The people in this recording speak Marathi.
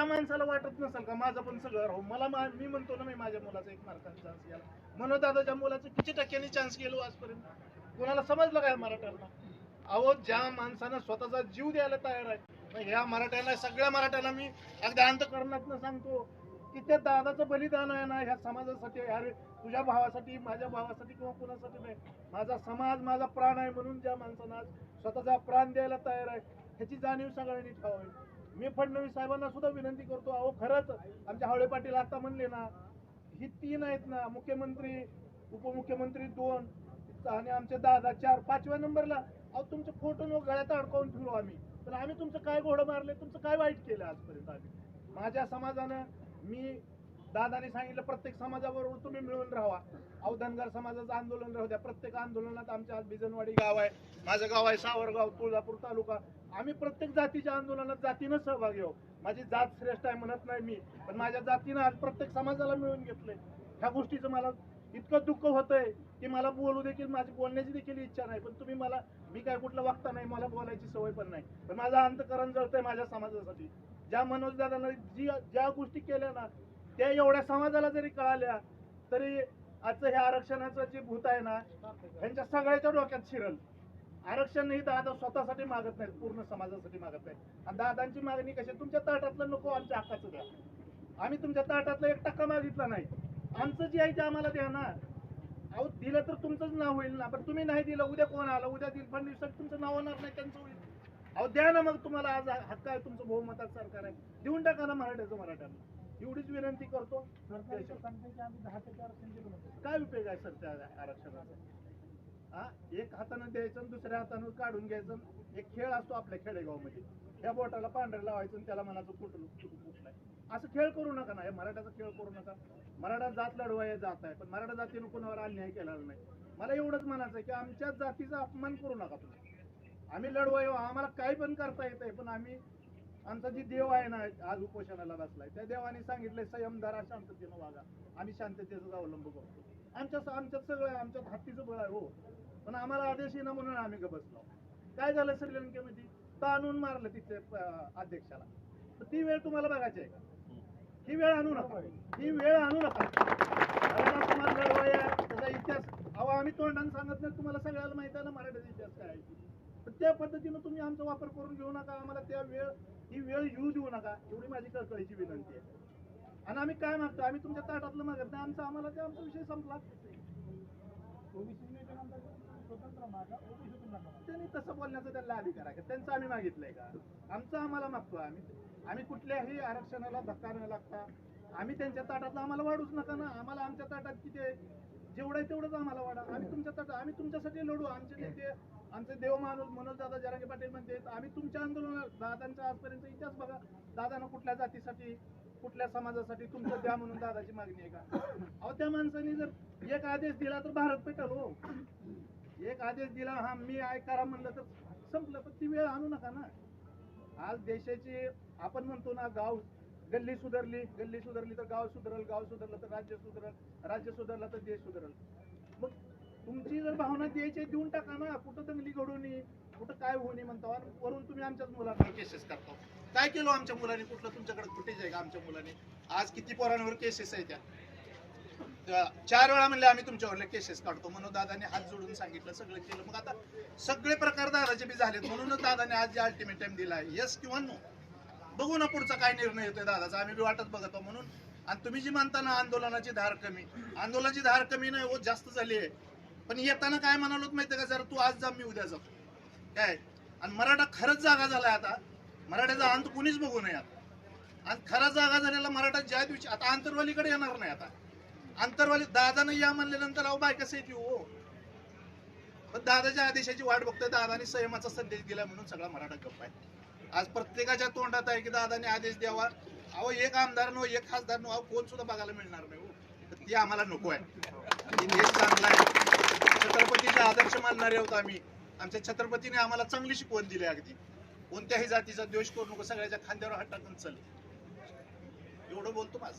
त्या माणसाला वाटत नसेल का माझं पण सगळं राहू? मला मी म्हणतो ना मी माझ्या मुलाचा एक मार्काचा चान्स गेला. म्हणून दादाच्या मुलाचं किती टक्क्यांनी चान्स गेलो आजपर्यंत? कोणाला समजलं काय मराठ्यांना? अहो ज्या माणसानं स्वतःचा जीव द्यायला तयार आहे ह्या मराठ्याला सगळ्या मराठ्याला मी अगदी अंतकरणातनं सांगतो की त्या दादाचं बलिदान आहे ना ह्या समाजासाठी ह्या तुझ्या भावासाठी माझ्या भावासाठी किंवा कुणासाठी नाही. माझा समाज माझा प्राण आहे म्हणून ज्या माणसानं आज स्वतःचा प्राण द्यायला तयार आहे ह्याची जाणीव सगळ्यांनी ठेवावी मी फडणवीस साहेबांना सुद्धा विनंती करतो अहो खरंच आमच्या हावळे पाटील आता म्हणले ना ही तीन आहेत ना मुख्यमंत्री उपमुख्यमंत्री दोन आणि आमचे दादा चार पाचव्या नंबरला. अहो तुमचे फोटो नो गळ्यात अडकवून फिरू आम्ही. पण आम्ही तुमचं काय घोडं मारले तुमचं काय वाईट केलं आजपर्यंत आम्ही? माझ्या समाजानं मी दादाने सांगितलं प्रत्येक समाजाबरोबर तुम्ही मिळून राहा. अहो धनगर समाजाचं आंदोलन राहू द्या. प्रत्येक आंदोलनात आमच्या आज बिजनवाडी गाव आहे. माझं गाव आहे सावरगाव तुळजापूर तालुका. आम्ही प्रत्येक जातीच्या आंदोलनात जातीनं सहभागी घेऊ माझी जात श्रेष्ठ आहे म्हणत नाही मी पण माझ्या जातीनं आज प्रत्येक समाजाला मिळून घेतलंय. ह्या गोष्टीचं मला इतकं दुःख होतंय की मला बोलू देखील माझी बोलण्याची देखील इच्छा नाही. पण तुम्ही मला मी काय कुठलं वागता नाही मला बोलायची सवय पण नाही. पण माझं अंतकरण जळतंय माझ्या समाजासाठी. ज्या मनोज दादांना जी ज्या गोष्टी केल्या ना त्या एवढ्या समाजाला जरी कळाल्या तरी आजचं हे आरक्षणाचं जे भूत आहे ना ह्यांच्या सगळ्याच्या डोक्यात शिरल. आरक्षण ही दादा स्वतःसाठी मागत नाहीत पूर्ण समाजासाठी मागत नाहीत. आणि दादांची मागणी कशी तुमच्या ताटातलं नको आमच्या हक्काचं द्या. आम्ही तुमच्या ताटातलं एक टक्का मागितला नाही. आमचं जे आहे ते आम्हाला द्या ना. अहो दिलं तर तुमचंच नाव होईल ना पण तुम्ही नाही दिलं उद्या कोण आलं? उद्या दिल फडणवीस तुमचं नाव होणार नाही त्यांचं होईल. अहो द्या ना मग तुम्हाला आज हक्क आहे तुमचं बहुमतात सरकार आहे. देऊन टाका ना मराठ्याचं मराठ्यांना एवढीच विनंती करतो. काय उपयोग आहे सर त्या आरक्षणाचा? हा एक हातानं द्यायचं आणि दुसऱ्या हातानं काढून घ्यायचं एक खेळ असतो आपल्या खेडेगावमध्ये. ह्या बोटाला पांढरे लावायचं आणि त्याला मनाचं कुठलं कुठलाय असं खेळ करू नका ना हे मराठ्याचा खेळ करू नका. मराठा जात लढवाय जात आहे पण मराठा जातीनं कोणावर अन्याय केलेला नाही. मला एवढंच म्हणायचं आहे की आमच्या जातीचा अपमान करू नका तुम्ही. आम्ही लढवाय हो, आम्हाला काही पण करता येत आहे पण आम्ही आमचा जी देव आहे ना आज उपोषणाला बसलाय. त्या देवाने सांगितलंय संयमदारा शांततेनं वागा. आम्ही शांततेचाच अवलंब करतो. आमच्या आमच्यात सगळं आमच्यात हत्तीचं बळ आहे हो. पण आम्हाला आदेश येणं म्हणून आम्ही ग बसलो. काय झालं श्रीलंकेमध्ये? ताणून मारलं तिथे अध्यक्षाला. तर ती वेळ तुम्हाला बघायची आहे का? ही वेळ आणू नका. ही वेळ आणू नका. समाज लढवाय त्याचा इतिहास अहो आम्ही तोंडाने सांगत नाही तुम्हाला सगळ्याला माहिती आहे ना मराठ्याचा इतिहास काय आहे. तर त्या पद्धतीनं तुम्ही आमचा वापर करून घेऊ नका. आम्हाला त्या वेळ ही वेळ येऊ देऊ नका. एवढी माझी कळकळीची विनंती आहे. आणि आम्ही काय मागतो? आम्ही तुमच्या ताटातलं मागत नाही. आमचा आम्हाला ते आमचा विषय संपला. त्यांनी तसं बोलण्याचा त्यांना अधिकार आहे का? त्यांचं आम्ही मागितलंय का? आमचं आम्हाला मागतो आम्ही. आम्ही कुठल्याही आरक्षणाला धक्का न लागता आम्ही त्यांच्या ताटातलं आम्हाला वाढूच नका ना. आम्हाला आमच्या ताटात किती आहे? जेवढं आहे तेवढंच आम्हाला वाढा. आम्ही तुमच्या ताटात आम्ही तुमच्यासाठी लढू. आमचे नेते आमचे देव माणूस मनोज दादा जरांगे पाटील म्हणते आम्ही तुमच्या आंदोलनात दादांचा आजपर्यंत इतिहास बघा. दादानं कुठल्या जातीसाठी कुठल्या समाजासाठी तुमचं द्या म्हणून दादाची मागणी आहे का? अहो त्या माणसाने जर एक आदेश दिला तर भारत पेटल हो. एक आदेश दिला हा मी आय करा म्हणलं तर संपलं. पण ती वेळ आणू नका ना. आज देशाची आपण म्हणतो ना गाव गल्ली सुधारली गल्ली सुधारली तर गाव सुधारल गाव सुधारलं तर राज्य सुधारल राज्य सुधारलं तर देश सुधारल. मग तुमची जर भावना द्यायची देऊन टाका ना. कुठं दंगली घडून कुठं काय होऊ नये म्हणतो वरून तुम्ही आमच्याच मुलांवर केसेस करतो. काय केलं आमच्या मुलांनी? कुठलं तुमच्याकडे फुटेज आहे का आमच्या मुलांनी? आज किती पोरांवर केसेस आहे त्या? चार वेळा म्हणले आम्ही तुमच्यावर केसेस काढतो. म्हणून दादाने हात जोडून सांगितलं सगळं केलं. मग आता सगळे प्रकार दादाचे बी झालेत. म्हणूनच दादाने आज जे अल्टिमेटम दिलाय यस किंवा नो बघू ना पुढचा काय निर्णय येतोय दादाचा. आम्ही बी वाटत बघतो म्हणून. आणि तुम्ही जी म्हणता ना आंदोलनाची धार कमी. आंदोलनाची धार कमी नाही हो जास्त झाली आहे. पण येताना काय म्हणालोत माहितीये का? जर तू आज जा मी उद्या जातो काय? आणि मराठा खरंच जागा झालाय आता. मराठ्याचा अंत कुणीच बघू नये आता. आणि खरा जागा झालेला मराठा ज्या दिवशी आता आंतरवालीकडे येणार नाही आता. आंतरवाली दादानं या म्हणल्यानंतर अहो बाय कसं येते हो. पण दादाच्या आदेशाची वाट बघतोय. दादाने संयमाचा संदेश दिला म्हणून सगळा मराठा गप्प आहे. आज प्रत्येकाच्या तोंडात आहे की दादाने आदेश द्यावा. अहो एक आमदार नो एक खासदार नो अहो कोण सुद्धा बघायला मिळणार नाही हो. तर ती आम्हाला नको आहे. छत्रपतीचे चांगला आहे. छत्रपतीचा आदर्श मानणारे आहोत आम्ही. आमच्या छत्रपतीने आम्हाला चांगली शिकवण दिली अगदी. कोणत्याही जातीचा द्वेष करू नको सगळ्याच्या खांद्यावर हात टाकून चल. एवढं बोलतो माझं.